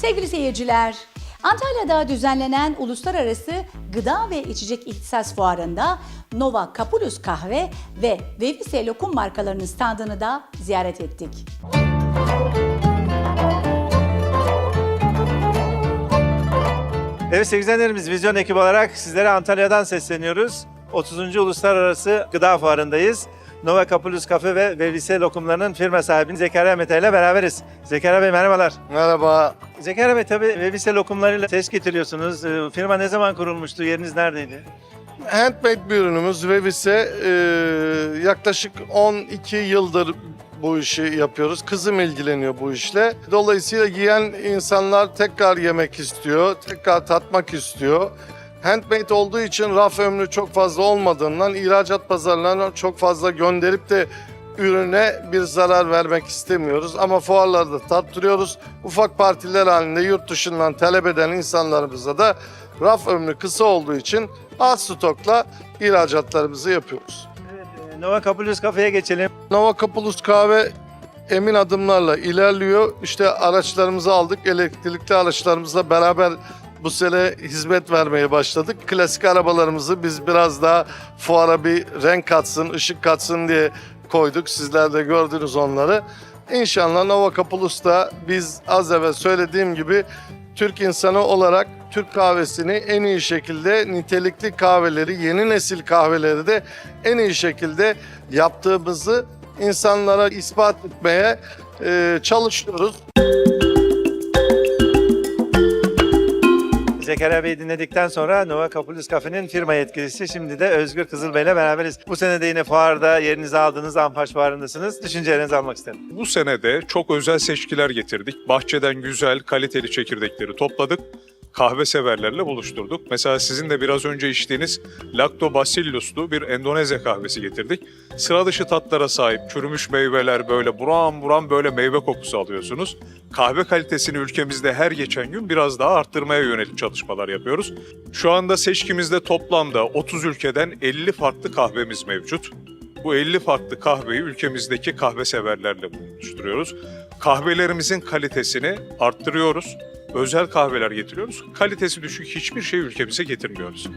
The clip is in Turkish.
Sevgili seyirciler, Antalya'da düzenlenen Uluslararası Gıda ve İçecek İhtisas Fuarı'nda Nova Capulus Kahve ve Vevise Lokum markalarının standını da ziyaret ettik. Evet sevgili Vizyon ekibi olarak sizlere Antalya'dan sesleniyoruz. 30. Uluslararası Gıda Fuarı'ndayız. Nova Capulus Cafe ve Vevise lokumlarının firma sahibi Zekeriya Mete ile beraberiz. Zekeriya Bey merhabalar. Merhaba. Zekeriya Bey tabii Vevise lokumlarıyla ses getiriyorsunuz. Ee, Firma ne zaman kurulmuştu? Yeriniz neredeydi? Handmade bir ürünümüz Revis'e e, yaklaşık 12 yıldır bu işi yapıyoruz. Kızım ilgileniyor bu işle. Dolayısıyla yiyen insanlar tekrar yemek istiyor, tekrar tatmak istiyor. Handmade olduğu için raf ömrü çok fazla olmadığından ihracat pazarlarına çok fazla gönderip de ürüne bir zarar vermek istemiyoruz. Ama fuarlarda tattırıyoruz. Ufak partiler halinde yurt dışından talep eden insanlarımıza da raf ömrü kısa olduğu için az stokla ihracatlarımızı yapıyoruz. Evet, e, Nova Capulus Cafe'ye geçelim. Nova Kapulus kahve emin adımlarla ilerliyor. İşte araçlarımızı aldık. Elektrikli araçlarımızla beraber bu sene hizmet vermeye başladık. Klasik arabalarımızı biz biraz daha fuara bir renk katsın, ışık katsın diye koyduk. Sizler de gördünüz onları. İnşallah Nova Kapulus'ta biz az evvel söylediğim gibi Türk insanı olarak Türk kahvesini en iyi şekilde nitelikli kahveleri, yeni nesil kahveleri de en iyi şekilde yaptığımızı insanlara ispat etmeye e, çalışıyoruz. Zekeriya Bey'i dinledikten sonra Nova Capulus Cafe'nin firma yetkilisi şimdi de Özgür Kızıl Bey ile beraberiz. Bu sene de yine fuarda yerinizi aldınız, Ampaş fuarındasınız. Düşüncelerinizi almak isterim. Bu sene de çok özel seçkiler getirdik. Bahçeden güzel, kaliteli çekirdekleri topladık. Kahve severlerle buluşturduk. Mesela sizin de biraz önce içtiğiniz Lactobacillus'lu bir Endonezya kahvesi getirdik. Sıra dışı tatlara sahip çürümüş meyveler böyle buram buram böyle meyve kokusu alıyorsunuz. Kahve kalitesini ülkemizde her geçen gün biraz daha arttırmaya yönelik çalışmalar yapıyoruz. Şu anda seçkimizde toplamda 30 ülkeden 50 farklı kahvemiz mevcut. Bu 50 farklı kahveyi ülkemizdeki kahve severlerle buluşturuyoruz. Kahvelerimizin kalitesini arttırıyoruz. Özel kahveler getiriyoruz. Kalitesi düşük hiçbir şey ülkemize getirmiyoruz.